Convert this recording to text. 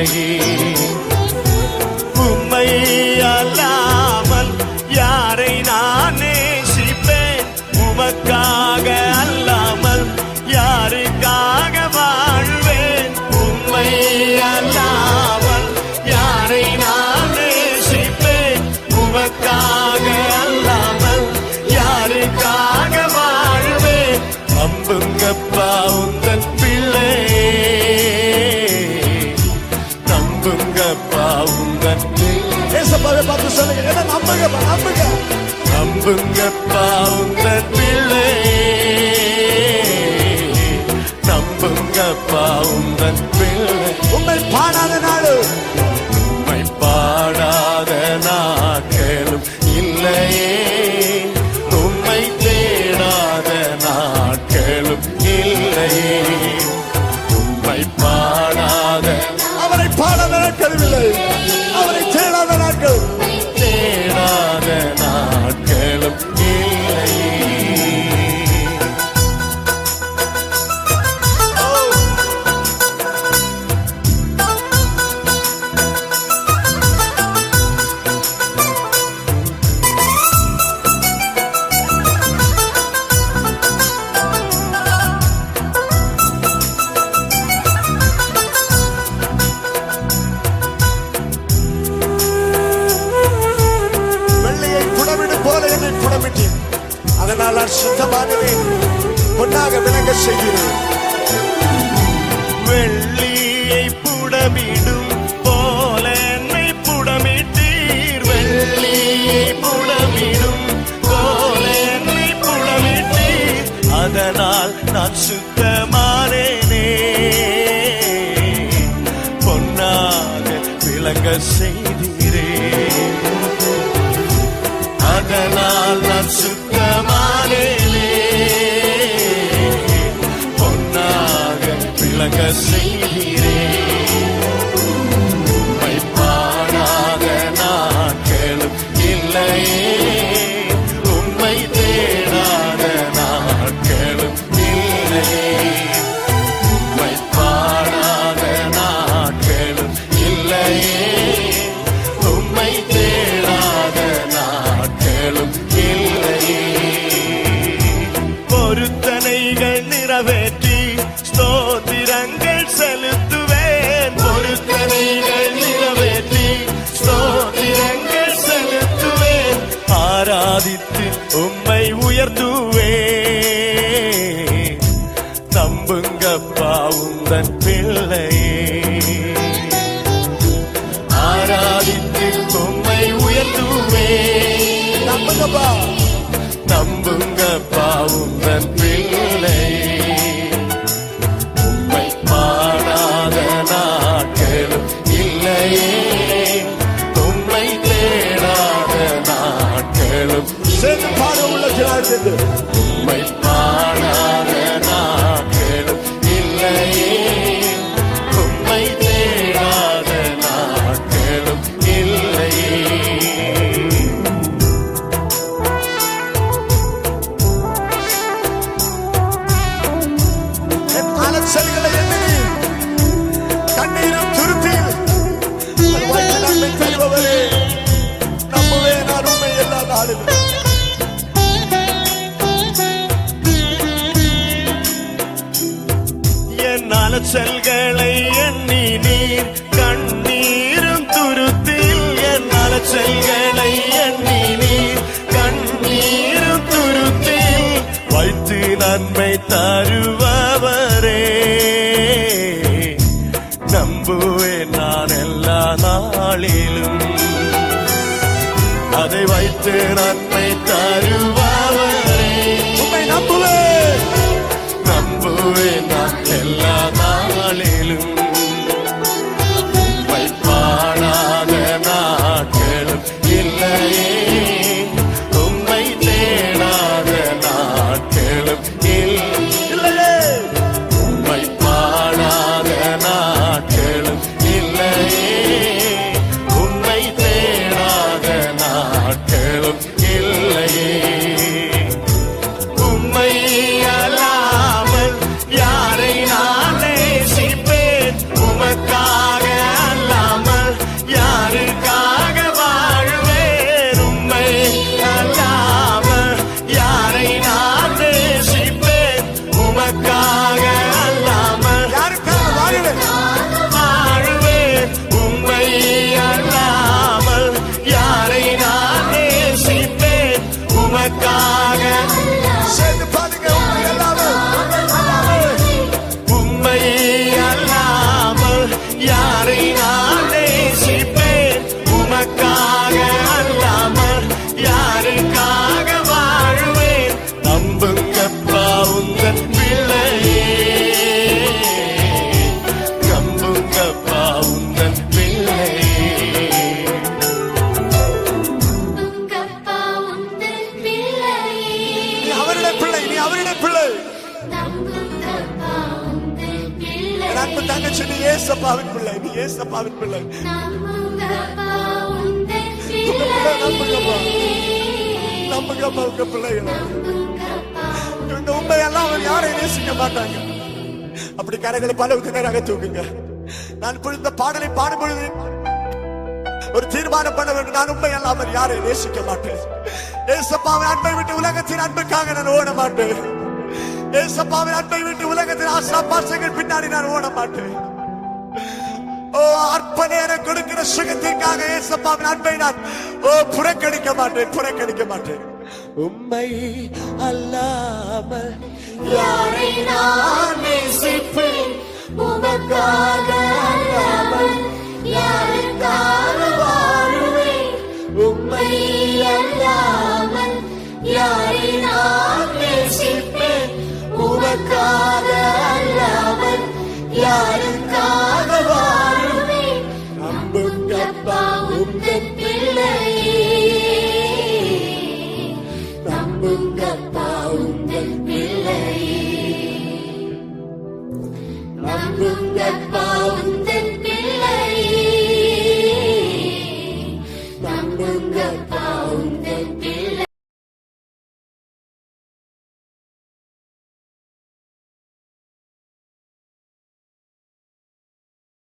இல்லையே நம்புங்கப்பா உந்தன் பிள்ளை. ஏசப்பாவை பார்த்து சொல்லுங்க. என்ன நம்புங்க நம்புங்க. நம்புங்கப்பா உந்தன் பிள்ளை. நம்புங்கப்பா உந்தன் பிள்ளை. உண்மை பாடாத நாடு உம்மை பாடாத நாட்களும் இல்லையே. உம்மை தேடாத நாட்களும் இல்லையே. அதனால் சுத்தமானவே பொன்னாக விளங்க செய்கிறேன். வெள்ளியை புடமிடும் போல என்னை புடமிட்டீர். வெள்ளியை புடமிடும் போல என்னை புடமிட்டீர். அதனால் நான் சுத்தமானேனே. பொன்னாக விளங்க செய்தீரே. அதனால் நான் சுத்த நிறைவேற்றி ஸ்தோத்திரங்கள் செலுத்துவேன். பொருத்தனைகள் நிறைவேற்றி ஸ்தோத்திரங்கள் செலுத்துவேன். ஆராதித்து உம்மை உயர்த்துவேன். நம்புங்கப்பா உந்தன் பிள்ளையே. ஆராதித்து உம்மை உயர்த்துவேன். நம்புங்கப்பா. நம்புங்கப்பா பிள்ளை உண்மை பாடாத நாட்களும் இல்லையே. உண்மை தேடாத நாட்களும் சேர்ந்து பாட உள்ள அலைச்சல்களை எண்ணி நீர் கண்ணீரும் துருத்தில் என் அலைச்சல்களை எண்ணி நீர் கண்ணீரும் துருத்தில் வைத்து நன்மை தருபவரே. நம்புவேன் நான் எல்லா நாளிலும். அதை வைத்து நன்மை தருவ உனக்காக. நம்புங்கப்பா உங்கள் பிள்ளை. என் அன்பு தங்கச்சி நீ ஏசப்பாவின் பிள்ளை நீ ஏசப்பாவின் பிள்ளை. நம்புங்கப்பா உங்கள் பிள்ளை பிள்ளை நம்புங்கப்பா உங்க பிள்ளைகளை? இந்த உண்மையெல்லாம் அவர் யாரையும் நேசிக்க மாட்டாங்க. அப்படி கரைகளை பல நேராக தூக்குங்க. நான் புரிந்த பாடலை பாடும்பொழுது ஒரு தீர்மானம் பண்ண வேண்டும். நான் உண்மை அல்லாமல் யாரையும் நேசிக்க மாட்டேன். ஏசப்பாவின் அன்பை விட்டு உலகத்தின் அன்புக்காக நான் ஓட மாட்டேன். ஏசப்பாவின் அன்பை விட்டு உலகத்தின் ஆசா பாசங்கள் பின்னாடி நான் ஓட மாட்டேன். ஓ அற்ப நேரம் கொடுக்கிற சுகத்திற்காக ஏசப்பாவின் அன்பை நான் ஓ புறக்கணிக்க மாட்டேன் புறக்கணிக்க மாட்டேன். உண்மை அல்லாமல் யாரை நான் நேசிப்பேன்? யாருக்காக